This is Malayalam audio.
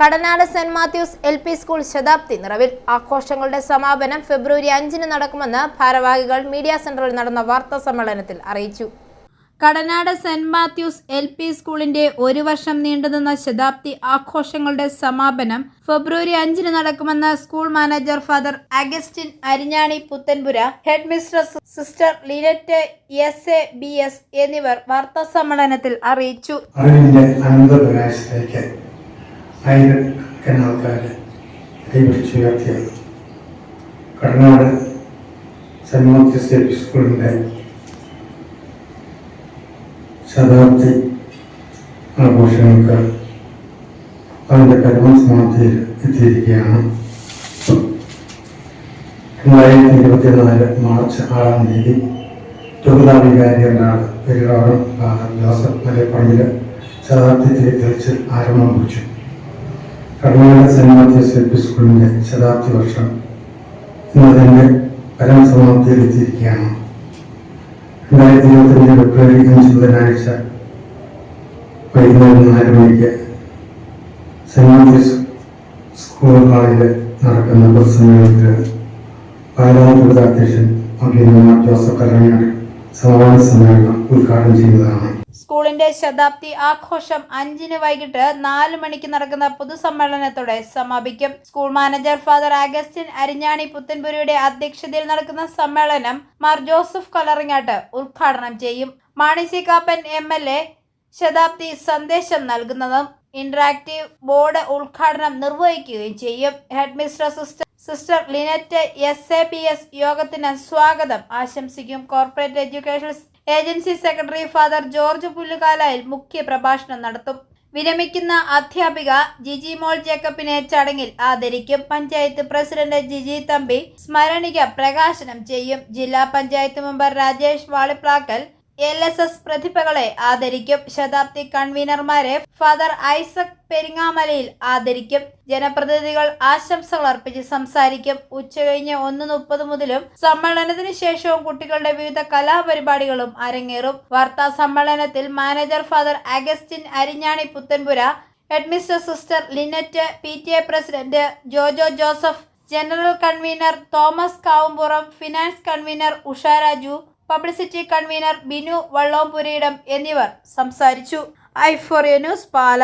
Kadanad Saint Mathews L P school ശതാബ്ദി നിറവിൽ. ആഘോഷങ്ങളുടെ സമാപനം ഫെബ്രുവരി അഞ്ചിന് നടക്കുമെന്ന് ഭാരവാഹികൾ മീഡിയ സെന്ററിൽ നടന്ന വാർത്താ സമ്മേളനത്തിൽ അറിയിച്ചു. Kadanad Saint Mathews L P സ്കൂളിന്റെ ഒരു വർഷം നീണ്ടുനിന്ന ശതാബ്ദി ആഘോഷങ്ങളുടെ സമാപനം ഫെബ്രുവരി അഞ്ചിന് നടക്കുമെന്ന് school manager father Augustine Arinjani Puthenpura head mistress sister Linette S A B S എന്നിവർ വാർത്താ സമ്മേളനത്തിൽ അറിയിച്ചു. ആയിരക്കണക്കിന് ആൾക്കാർ കൈപിടിച്ചുയർത്തിയ Kadanad Saint Mathews L P സ്കൂളിന്റെ ശതാബ്ദി ആഘോഷങ്ങൾക്ക് അതിന്റെ പരമസമാപ്തിയിൽ എത്തിയിരിക്കുകയാണ്. രണ്ടായിരത്തി ഇരുപത്തിനാല് മാർച്ച് ആറാം തീയതി രൂപതാ വികാരികളാണ് പെരുകാറും ജോസഫ് മലപ്പറമ്പിൽ ശതാബ്ദി തിരിച്ച് ആരംഭം കുറിച്ചു. Karnataka Saint Mathews L P സ്കൂളിന്റെ ശതാബ്ദി വർഷം ഇന്നതിന്റെ പരമസമാപ്തിയിൽ എത്തിയിരിക്കുകയാണ് രണ്ടായിരത്തി ഇരുപത്തഞ്ച് ഫെബ്രുവരി അഞ്ച് ബുധനാഴ്ച വൈകുന്നേരം നാല് മണിക്ക് മാത്യൂസ് സ്കൂൾ ഹാളിൽ നടക്കുന്ന പൊതുസമ്മേളനത്തിൽ പാലാ അധ്യക്ഷൻ അഭിനന്ദ ജോസഫ് കല്ലങ്ങാട് സമാപന സമ്മേളനം ഉദ്ഘാടനം ചെയ്യുന്നതാണ്. സ്കൂളിന്റെ ശതാബ്ദി ആഘോഷം അഞ്ചിന് വൈകിട്ട് നാല് മണിക്ക് നടക്കുന്ന പൊതുസമ്മേളനത്തോടെ സമാപിക്കും. School manager father Augustine Arinjani പുത്തൻപുരിയുടെ അധ്യക്ഷതയിൽ നടക്കുന്ന സമ്മേളനം മാർ ജോസഫ് കലറിങ്ങാട്ട് ഉദ്ഘാടനം ചെയ്യും. Mani C Kappan M L A ശതാബ്ദി സന്ദേശം നൽകുന്നതും ഇന്ററാക്റ്റീവ് ബോർഡ് ഉദ്ഘാടനം നിർവഹിക്കുകയും ചെയ്യും. Head mister sister sister Linette S A P S യോഗത്തിന് സ്വാഗതം. ആശംസിക്കും. Corporate education agency secretary father George Pullukalayil മുഖ്യ പ്രഭാഷണം നടത്തും. വിരമിക്കുന്ന അധ്യാപിക ജിജി മോൾ ജേക്കബിനെ ചടങ്ങിൽ ആദരിക്കും. പഞ്ചായത്ത് പ്രസിഡന്റ് ജിജി തമ്പി സ്മരണിക പ്രകാശനം ചെയ്യും. ജില്ലാ panchayat member Rajesh Valiplackal L S S പ്രതിഭകളെ ആദരിക്കും. ശതാബ്ദി കൺവീനർമാരെ ഫാദർ ഐസക് പെരിങ്ങാമലയിൽ ആദരിക്കും. ജനപ്രതിനിധികൾ ആശംസകൾ അർപ്പിച്ച് സംസാരിക്കും. ഉച്ചകഴിഞ്ഞ് ഒന്ന് മുപ്പത് മുതലും സമ്മേളനത്തിന് ശേഷവും കുട്ടികളുടെ വിവിധ കലാപരിപാടികളും അരങ്ങേറും. വാർത്താ സമ്മേളനത്തിൽ manager father Augustine Arinjani Puthenpura head mister sister Linette P T A president Jojo Joseph general convener Thomas Kavumpuram finance convener Usha Raju publicity convener Binu Vallompurayidam എന്നിവർ സംസാരിച്ചു. ഐഫോറിയ ന്യൂസ് പാല.